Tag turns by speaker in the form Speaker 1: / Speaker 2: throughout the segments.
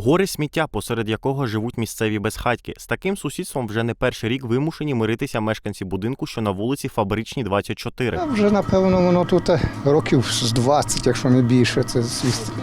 Speaker 1: Гори сміття, посеред якого живуть місцеві безхатьки. З таким сусідством вже не перший рік вимушені миритися мешканці будинку, що на вулиці Фабричній, 24.
Speaker 2: Та вже напевно воно тут е, років з 20, якщо не більше, це звісно.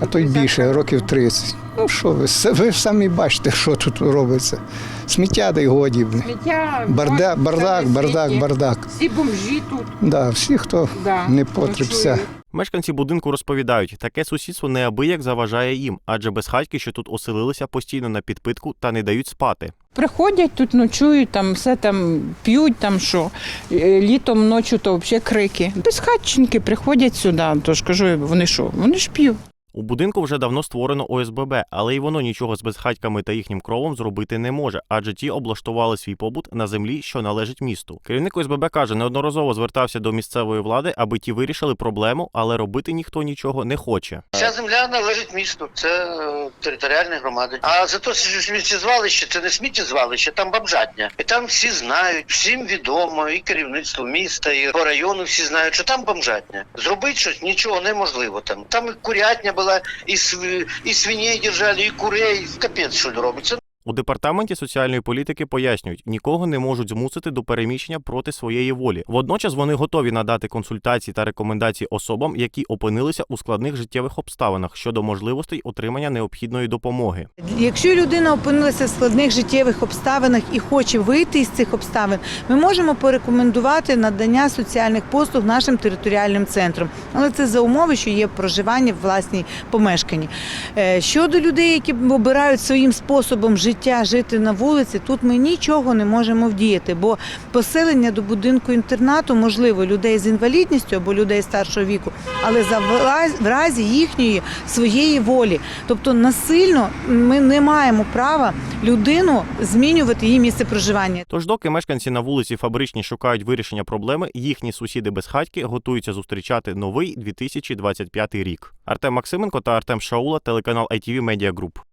Speaker 2: А то й більше, років 30. Ну що ви, ви самі бачите, що тут робиться. Сміття да й годі.
Speaker 3: Сміття,
Speaker 2: Барда,
Speaker 3: бачите,
Speaker 2: бардак, бардак, бардак.
Speaker 3: Всі бомжі тут.
Speaker 2: Да, всі, хто
Speaker 3: Да,
Speaker 2: не потрібся.
Speaker 1: Мешканці будинку розповідають, таке сусідство неабияк заважає їм, адже безхатьки, що тут оселилися, постійно на підпитку та не дають спати.
Speaker 3: Приходять тут, ночують, там все там п'ють, там що. Е, Літом, ночі то взагалі крики. Безхатченки приходять сюди, то ж кажу, вони що? Вони ж п'ють.
Speaker 1: У будинку вже давно створено ОСББ, але й воно нічого з безхатьками та їхнім кровом зробити не може, адже ті облаштували свій побут на землі, що належить місту. Керівник ОСББ каже, неодноразово звертався до місцевої влади, аби ті вирішили проблему, але робити ніхто нічого не хоче.
Speaker 4: Ця земля належить місту, це е, територіальні громади. А зато сміттєзвалище це не сміттєзвалище, там бомжатня. І там всі знають, всім відомо, і керівництво міста, і по району всі знають, що там бомжатня. Зробити щось нічого неможливо. Там там і курятня була, і св... и свиней держали, и курей. Капец, что ли, робиться.
Speaker 1: У департаменті соціальної політики пояснюють, нікого не можуть змусити до переміщення проти своєї волі. Водночас вони готові надати консультації та рекомендації особам, які опинилися у складних життєвих обставинах щодо можливостей отримання необхідної допомоги.
Speaker 5: Якщо людина опинилася в складних життєвих обставинах і хоче вийти із цих обставин, ми можемо порекомендувати надання соціальних послуг нашим територіальним центрам. Але це за умови, що є проживання в власній помешканні. Е, Щодо людей, які обирають своїм способом життя жити на вулиці, тут ми нічого не можемо вдіяти, бо поселення до будинку інтернату можливо людей з інвалідністю або людей старшого віку, але за в разі їхньої своєї волі. Тобто насильно ми не маємо права людину змінювати її місце проживання.
Speaker 1: Тож, доки мешканці на вулиці Фабричній шукають вирішення проблеми, їхні сусіди безхатьки готуються зустрічати новий 2025 рік. Артем Максименко та Артем Шаула, телеканал ITV Media Group.